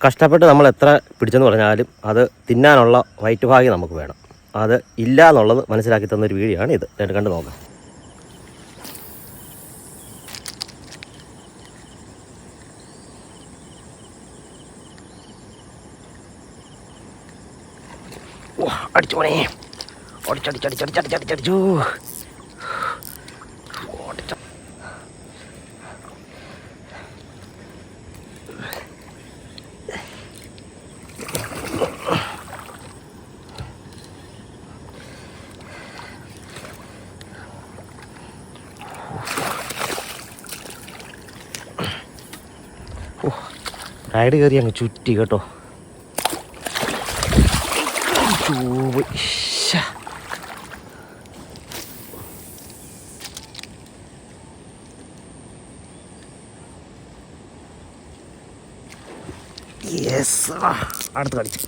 കഷ്ടപ്പെട്ട് നമ്മൾ എത്ര പിടിച്ചെന്ന് പറഞ്ഞാലും അത് തിന്നാനുള്ള വയറ്റ് ഭാഗ്യം നമുക്ക് വേണം. അത് ഇല്ല എന്നുള്ളത് മനസ്സിലാക്കി തന്നൊരു വീഡിയോ ആണ് ഇത്. രണ്ട് കണ്ട് നോക്കാം. ഓ, അടിച്ചു പോണേ അടിച്ചടിച്ചടിച്ചടിച്ചടിച്ചടിച്ചടിച്ചു റൈഡ് കയറി അങ്ങ് ചുറ്റി കേട്ടോ. അടുത്ത് കടിച്ചു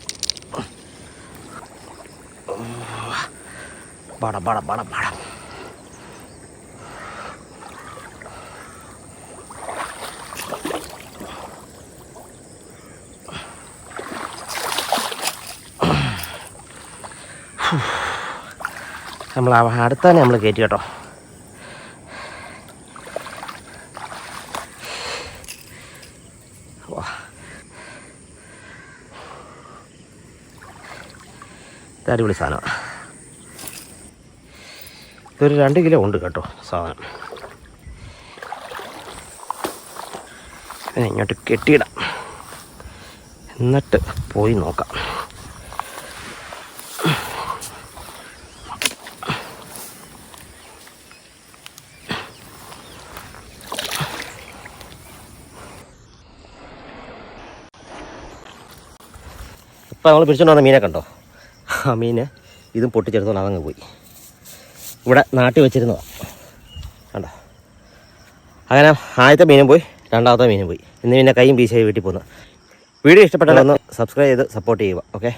പടം പടം പടം പട നമ്മൾ തന്നെ നമ്മൾ കയറ്റി കേട്ടോ. അടിപൊളി സാധനമാണ് ഇതൊരു രണ്ട് കിലോ ഉണ്ട് കേട്ടോ സാധനം. ഇങ്ങോട്ട് കെട്ടിയിടാം. എന്നിട്ട് പോയി നോക്കാം. ഇപ്പം നമ്മൾ പിടിച്ചോണ്ട് വന്ന മീനെ കണ്ടോ? ആ മീന് ഇതും പൊട്ടിച്ചെടുത്തോണ്ട് അതങ്ങ് പോയി. ഇവിടെ നാട്ടി വെച്ചിരുന്നതാണ് കണ്ടോ? അങ്ങനെ ആദ്യത്തെ മീനും പോയി രണ്ടാമത്തെ മീനും പോയി. ഇന്ന് പിന്നെ കൈയും പീശായി വീട്ടിൽ പോകുന്നു വീഡിയോ ഇഷ്ടപ്പെട്ടാലൊന്ന് സബ്സ്ക്രൈബ് ചെയ്ത് സപ്പോർട്ട് ചെയ്യുക ഓക്കെ